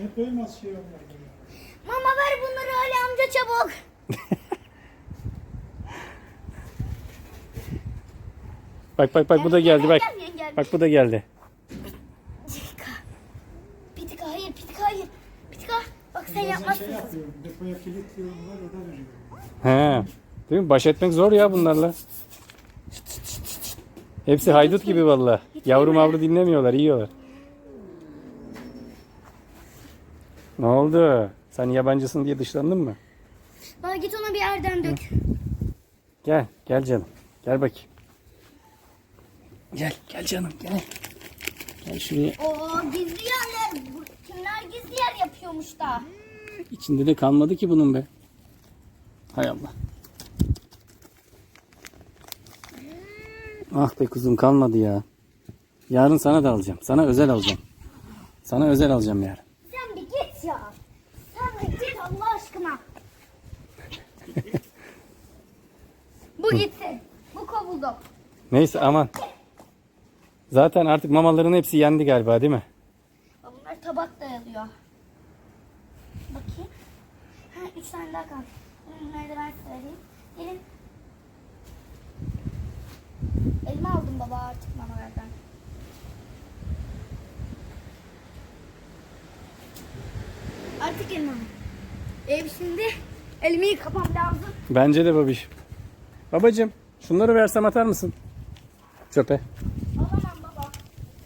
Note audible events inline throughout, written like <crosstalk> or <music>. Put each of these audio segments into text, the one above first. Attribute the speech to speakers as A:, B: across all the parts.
A: Ne koymaz şey onlar böyle.
B: Mama ver bunları Ali amca çabuk. <laughs>
C: Bak bak bak bu da geldi bak. Bak bu da geldi.
B: Pitika. Pitika hayır pitika hayır. Pitika bak sen yapmazsın.
A: şey yapıyorum. Depoya kilitliyorum var da.
C: He. Değil mi? Baş etmek zor ya bunlarla. Hepsi haydut gibi valla. Yavru mavru dinlemiyorlar, yiyorlar. Ne oldu? Sen yabancısın diye dışlandın mı?
B: Bana git ona bir yerden dök.
C: Gel, gel canım. Gel bakayım. Gel, gel canım, gel. Gel şuraya.
B: Oo gizli yerler. Bu- Kimler gizli yer yapıyormuş da.
C: İçinde de kalmadı ki bunun be. Hay Allah. Ah be kuzum kalmadı ya. Yarın sana da alacağım. Sana özel alacağım. Sana özel alacağım yarın.
B: Sen bir git ya. Sen bir git Allah aşkına. Bu gitti. Bu kovuldu.
C: Neyse aman. Zaten artık mamaların hepsi yendi galiba değil mi?
B: Bunlar tabak dayalıyor. Bakayım. Ha, üç tane daha kaldı. Bunları da ben size vereyim. Gelin. Elma aldım baba artık mamalardan. Artık elma. Ev şimdi elimi yıkamam lazım.
C: Bence de babiş. Babacım şunları versem atar mısın? Çöpe.
B: Alamam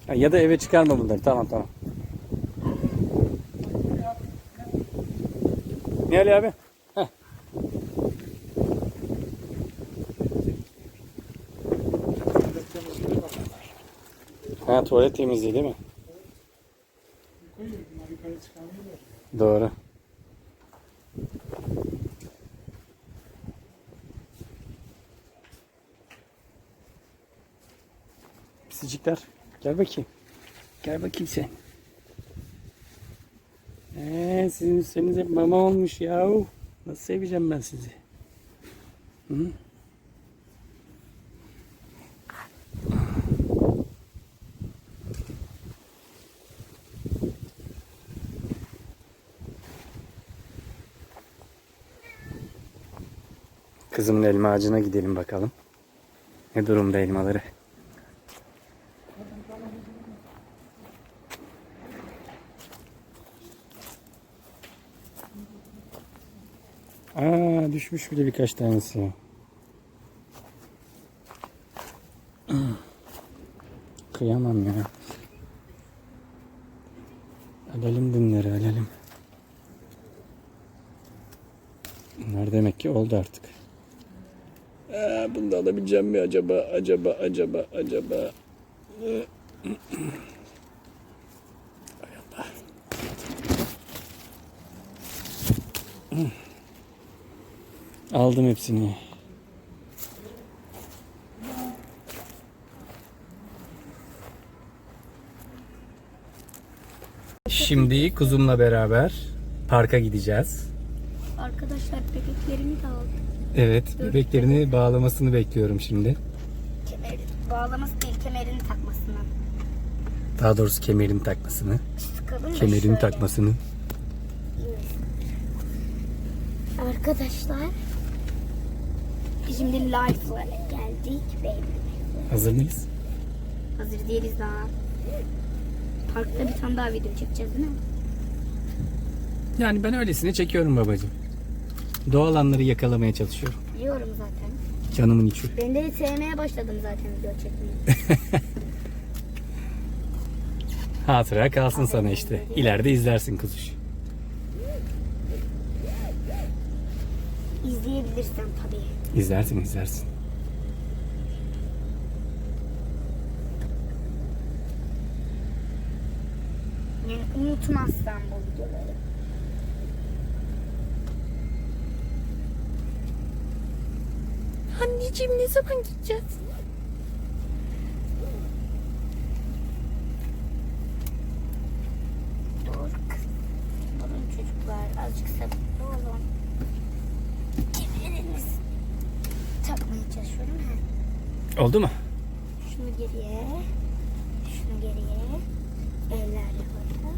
B: baba.
C: Ya da eve çıkarma bunları. Tamam tamam. Ne Ali abi? Heh. Ha tuvalet temizliği değil mi? Doğru. Pisicikler. Gel bakayım. Gel bakayım sen. Ee, sizin üstünüz hep mama olmuş ya. Nasıl seveceğim ben sizi? Hı? Kızımın elma ağacına gidelim bakalım. Ne durumda elmaları? Aa düşmüş bile birkaç tanesi. Kıyamam ya. Alalım bunları alalım. Bunlar demek ki oldu artık. Aa, bunu da alabileceğim mi acaba? Acaba, acaba, acaba. Ee, Hay Allah. Aldım hepsini. Şimdi kuzumla beraber parka gideceğiz.
B: Arkadaşlar bebeklerimi de aldım.
C: Evet, bebeklerini bağlamasını bekliyorum şimdi.
B: Kemer, bağlaması değil kemerini takmasını.
C: Daha doğrusu kemerin takmasını,
B: Sıkalım
C: kemerin
B: şöyle.
C: takmasını.
B: Arkadaşlar şimdi life'lara geldik baby.
C: Hazır mıyız?
B: Hazır değiliz daha. Parkta bir tane daha video çekeceğiz değil mi?
C: Yani ben öylesine çekiyorum babacığım. Doğal anları yakalamaya çalışıyorum.
B: Biliyorum zaten.
C: Canımın içi.
B: Ben de sevmeye başladım zaten video çekmeyi. <laughs>
C: Hatıra kalsın sana işte. İleride izlersin kuzuş.
B: İzleyebilirsen tabii.
C: İzlersin izlersin.
B: Yani unutmazsan bu videoları. Anneciğim ne zaman gideceğiz? Dur kız. Durun çocuklar azıcık sabırlı olun. Kemeriniz takmaya çalışıyorum. Ha.
C: Oldu mu?
B: Şunu geriye. Şunu geriye. Eller yukarı.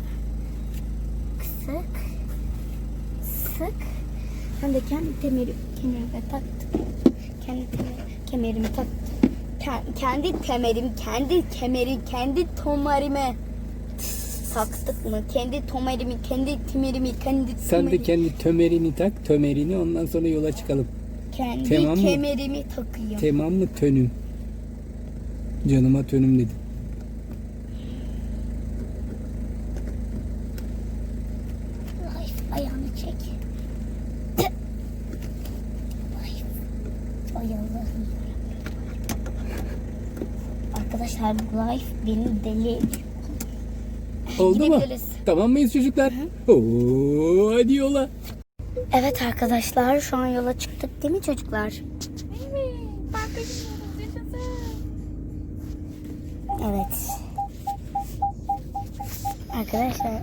B: taktık. Ben de kendi temeri, kemerime taktım. Kendi temer- kemerimi taktım. Ke- kendi temerim, kendi kemeri, kendi tomarime taktık mı? Kendi tomerimi, kendi timerimi, kendi
C: Sen de
B: tomerimi-
C: kendi tömerini tak, tömerini ondan sonra yola çıkalım.
B: kendi
C: Tamam mı?
B: kemerimi takayım.
C: Tamam mı tönüm? Canıma tönüm dedim.
B: Life ayağını çek. Life. Ay Allah'ım. Arkadaşlar bu life beni deli.
C: Oldu mu? Tamam mıyız çocuklar? Oo, hadi yola.
B: Evet arkadaşlar şu an yola çıktık değil mi çocuklar? Evet. Arkadaşlar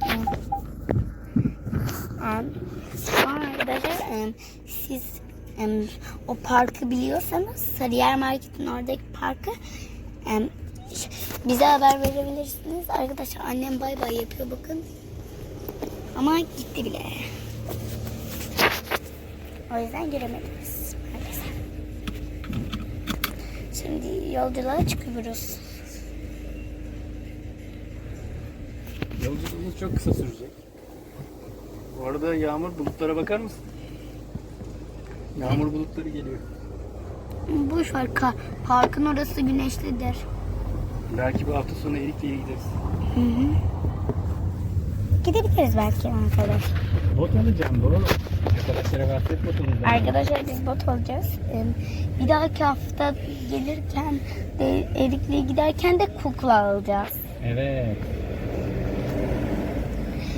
B: em, em, şu an arkadaşlar em, siz o parkı biliyorsanız Sarıyer Market'in oradaki parkı bize haber verebilirsiniz. Arkadaşlar annem bay bay yapıyor bakın. Ama gitti bile. O yüzden göremediniz maalesef. Şimdi yolculuğa çıkıyoruz.
C: Yolculuğumuz çok kısa sürecek. Bu arada yağmur bulutlara bakar mısın? Yağmur bulutları geliyor.
B: Boş ver ka- parkın orası güneşlidir.
C: Belki bu hafta sonu Erikli'ye gideriz.
B: Hı hı. Gidebiliriz belki arkadaş.
C: Bot alacağım bot. Arkadaşlara bahset botumuzdan.
B: Arkadaşlar biz bot alacağız. Ee, Bir dahaki hafta gelirken de Erikli'ye giderken de kukla alacağız.
C: Evet.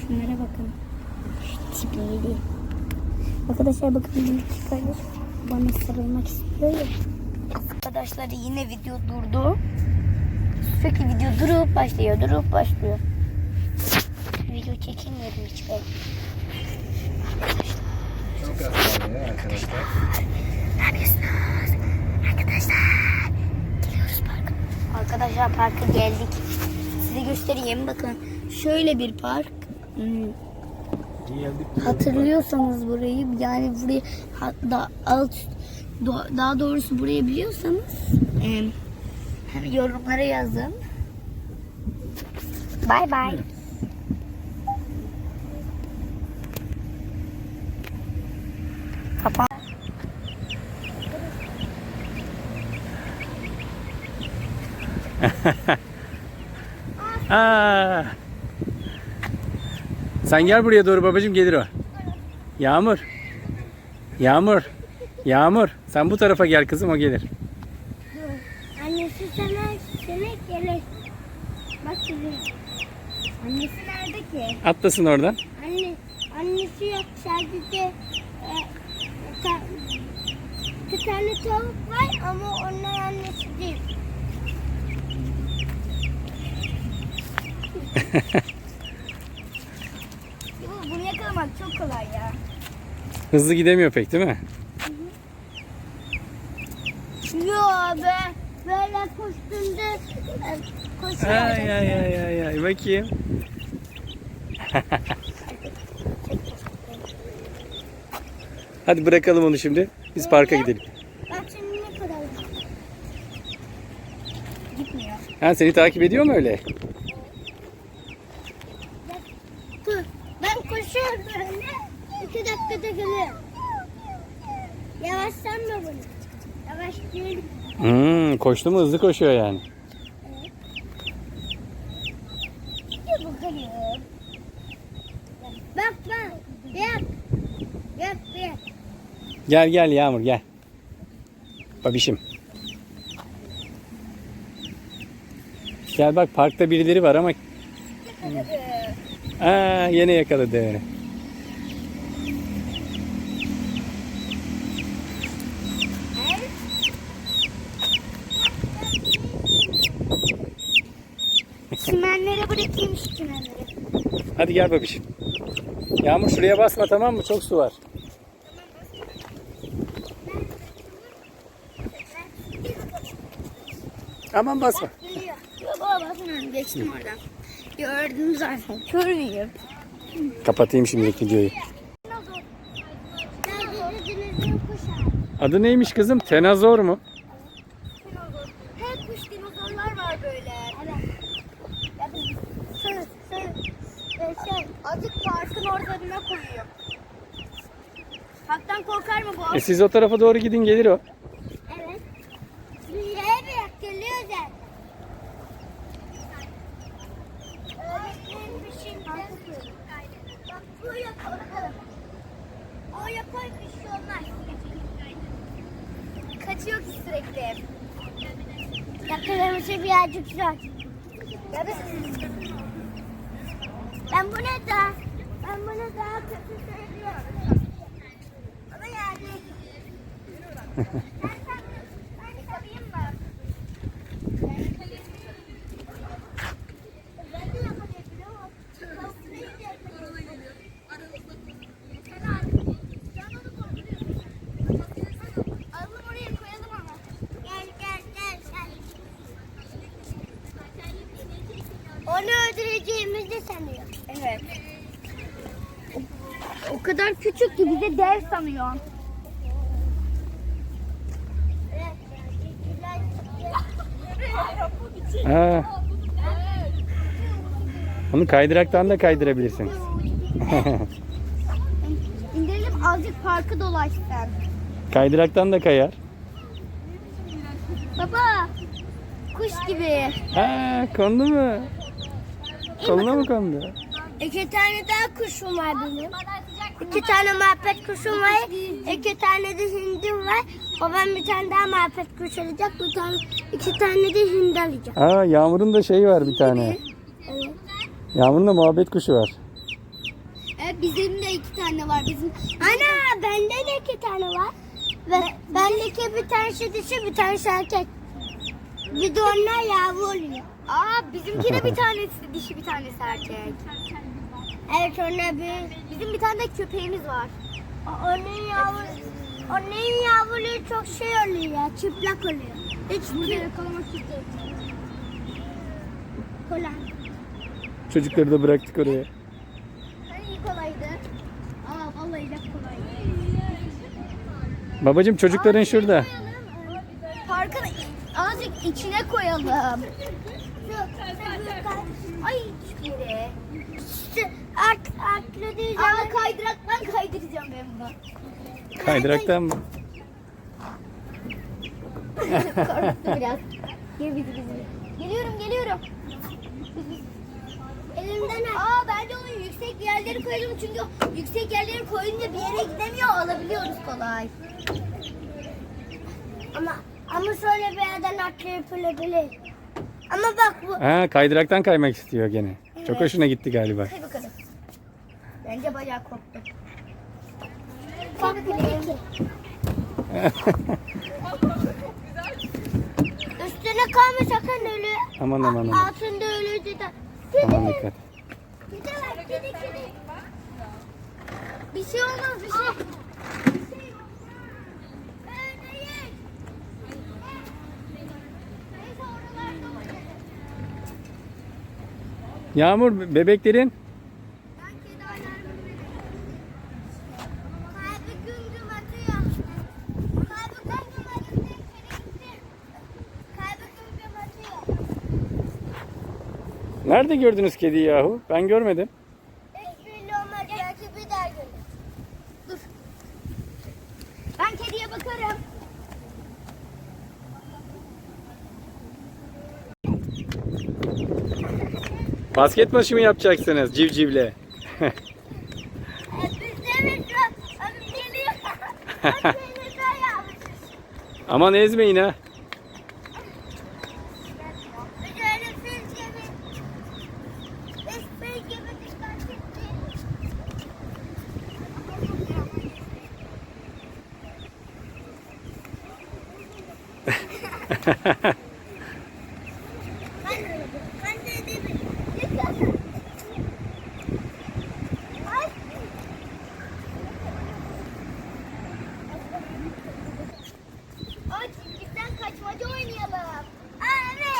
B: Şunlara bakın. Şu tipleri. Arkadaşlar bakın bir kardeş bana sarılmak istiyor ya. Arkadaşlar yine video durdu. Sürekli video durup başlıyor, durup başlıyor. Video çekemiyorum hiç ben.
C: Çok az kaldı ya arkadaşlar.
B: Ne yapıyorsunuz? Arkadaşlar. Geliyoruz parka. Arkadaşlar parka geldik. Size göstereyim bakın. Şöyle bir park. Hatırlıyorsanız burayı yani burayı hatta alt daha doğrusu burayı biliyorsanız e, yorumlara yazın. Bay bay. Kapan.
C: Aa. <laughs> Sen gel buraya doğru babacığım gelir o. Yağmur. Yağmur. Yağmur. Sen bu tarafa gel kızım o gelir.
B: Annesi sana sana gelir. Bak kızım. Annesi nerede ki?
C: Atlasın oradan.
B: Anne, annesi yok sadece e, ta, bir tane tavuk var ama onun annesi değil. <laughs> Yo, bunu yakalamak çok kolay ya.
C: Hızlı gidemiyor pek değil mi?
B: Yo be, böyle koştuğunda e, koşuyor.
C: Ay ay ay ay ay bakayım. <laughs> Hadi bırakalım onu şimdi. Biz parka gidelim.
B: Bak şimdi ne kadar Gitmiyor.
C: Ha seni takip ediyor mu öyle?
B: Dur, Ben koşuyorum böyle. İki dakikada gelirim. Yavaşlanma bunu. Yavaş değil.
C: Hmm, koştu mu hızlı koşuyor yani.
B: Bir bakalım. Bak bak.
C: Gel gel Yağmur gel. Babişim. Gel bak parkta birileri var ama Aa, yine yakaladı. Hadi gel babişim. Yağmur şuraya basma tamam mı? Çok su var. Aman basma.
B: Baba bakın geçtim oradan. Gördüm zaten. Kör müyüm?
C: Kapatayım şimdilik videoyu. Adı neymiş kızım? Tenazor mu?
B: Hep kuş dinozorlar var böyle. Evet. Şey, şey, e, şey, azıcık parkın ortalarına koyuyor. Haktan korkar mı bu?
C: E siz o tarafa doğru gidin gelir o.
B: Evet. Geliyor zaten. Koyalım. Oraya koy bir şey olmaz. Kaçıyor ki sürekli. Yakalaması birazcık zor. Ben bunu da, ben bunu daha kötü söylüyorum. Onu öldüreceğimizi sanıyor. Evet. O, o kadar küçük ki bize dev sanıyor.
C: Ha. Onu kaydıraktan da kaydırabilirsiniz. <laughs>
B: İndirelim azıcık parkı dolaşsın.
C: Kaydıraktan da kayar.
B: Baba. Kuş gibi.
C: Ha, kondu mu? Koluna mı kondu?
B: İki tane daha kuşum var benim. İki tane muhabbet kuşum var. İki tane de hindim var. Babam bir tane daha muhabbet kuş alacak. Bir tane, iki tane de hindi alacak.
C: Aa, Yağmur'un da şeyi var bir tane.
B: Evet.
C: Yağmur'un da muhabbet kuşu var.
B: Evet bizim de iki tane var bizim. Ana bende de iki tane var. Ve bendeki bir tanesi dişi bir tanesi erkek. Bir de onlar yavru oluyor. Aa bizimki de bir tanesi dişi bir tanesi erkek. Evet onlar bir. Bizim bir tane de köpeğimiz var. Onun yavru onun yavruları çok şey oluyor ya, çıplak oluyor. Hiç burada yakalamak istiyorum. Kolay.
C: Çocukları da bıraktık oraya.
B: Hani iyi kolaydı. Aa vallahi de kolaydı.
C: Babacım çocukların şurada.
B: Parkın azıcık içine koyalım. Ay hiçbiri. Art, atlayacağım. Aa kaydıraktan kaydıracağım ben bunu.
C: Kaydıraktan mı?
B: Korktu biraz. Gel bizi bizi. Geliyorum geliyorum. Elimden Aa bence onu yüksek yerleri koyalım çünkü yüksek yerleri koyunca bir yere gidemiyor alabiliyoruz kolay. Ama ama şöyle bir yerden atlayıp ölebilir. Ama bak bu.
C: Ha, kaydıraktan kaymak istiyor gene. Çok hoşuna gitti galiba.
B: Hadi bakalım. Bence bayağı bile. <laughs> Üstüne kalma sakın ölü.
C: Aman aman aman.
B: Altında ölü de.
C: Aman dikkat.
B: Kedi var kedi kedi. Bir şey olmaz bir şey. Şey.
C: Yağmur bebeklerin nerede gördünüz kediyi yahu? Ben görmedim.
B: Hiç belli olmaz. Belki bir daha gelir. Dur. Ben kediye bakarım.
C: Basket maçı mı yapacaksınız civcivle? <laughs> Aman ezmeyin ha.
B: kaçmaca oynayalım. Abi.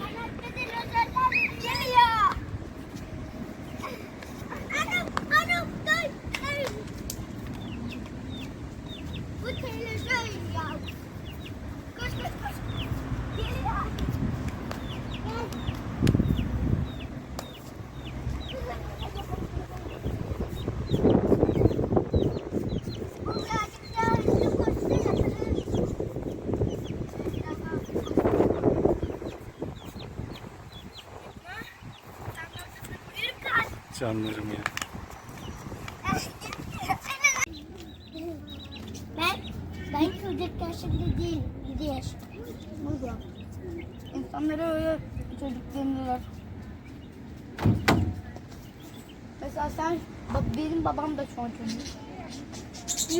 B: Anakta dinozorlar geliyor. Anam, anam, dur, dur. Bu televizyon.
C: Canlarım ya.
D: Ben, ben çocuk yaşında değilim. 7 yaşında. İnsanlara öyle çocuk deniyorlar. Mesela sen, bak benim babam da şu an çocuk.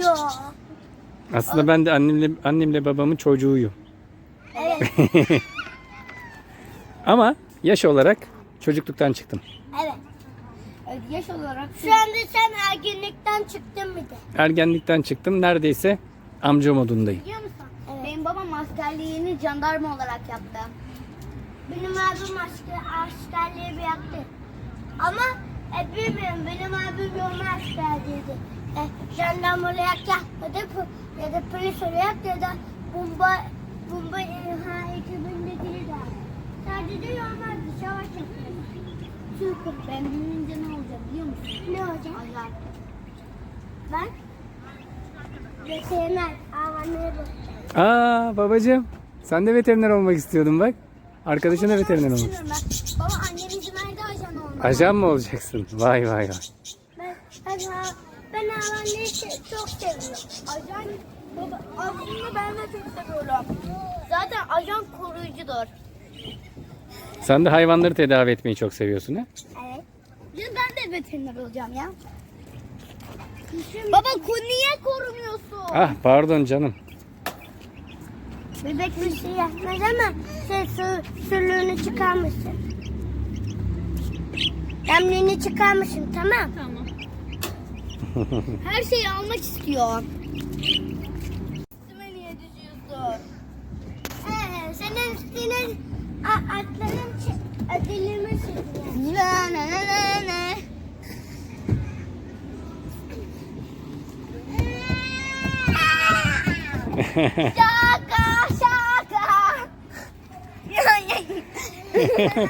D: Yok.
C: Aslında ben de annemle annemle babamın çocuğuyum.
D: Evet, <laughs>
C: Ama yaş olarak çocukluktan çıktım.
D: Evet. Evet, yaş olarak. Şu anda sen ergenlikten çıktın mı de?
C: Ergenlikten çıktım. Neredeyse amca modundayım.
D: Biliyor musun? Benim babam askerliğini jandarma olarak yaptı. Benim abim asker, askerliği bir yaptı. Ama e, bilmiyorum benim abim yolma askerliydi. E, jandarma olarak yapmadı ya da polis olarak ya da bomba bomba imha ekibindeki de. Sadece yolmazdı savaş yapıyordu. Çünkü ben büyüyünce ne olacak biliyor musun? Ne olacak? Ajan. Ben veteriner, hayvanları.
C: Aa babacığım sen de veteriner olmak istiyordun bak. Arkadaşın da veteriner olmak.
D: Ben. Baba annem izin verdi ajan olmama.
C: Ajan mı olacaksın? Vay vay vay.
D: Ben, ben, ha- ben hayvanları se- çok seviyorum. Ajan, baba, aslında ben de çok seviyorum. Zaten ajan koruyucudur.
C: Sen de hayvanları tedavi etmeyi çok seviyorsun ha?
D: Evet. Ya ben de veteriner olacağım ya. Baba ku niye korumuyorsun?
C: Ah pardon canım.
D: Bebek bir şey yapmaz ama sen su, sürlüğünü çıkarmışsın. Emliğini çıkarmışsın tamam. Tamam. Her şeyi almak istiyor. Üstüme niye düşüyorsun? Ee, senin üstüne atların çı- 小狗小
B: 狗呀呀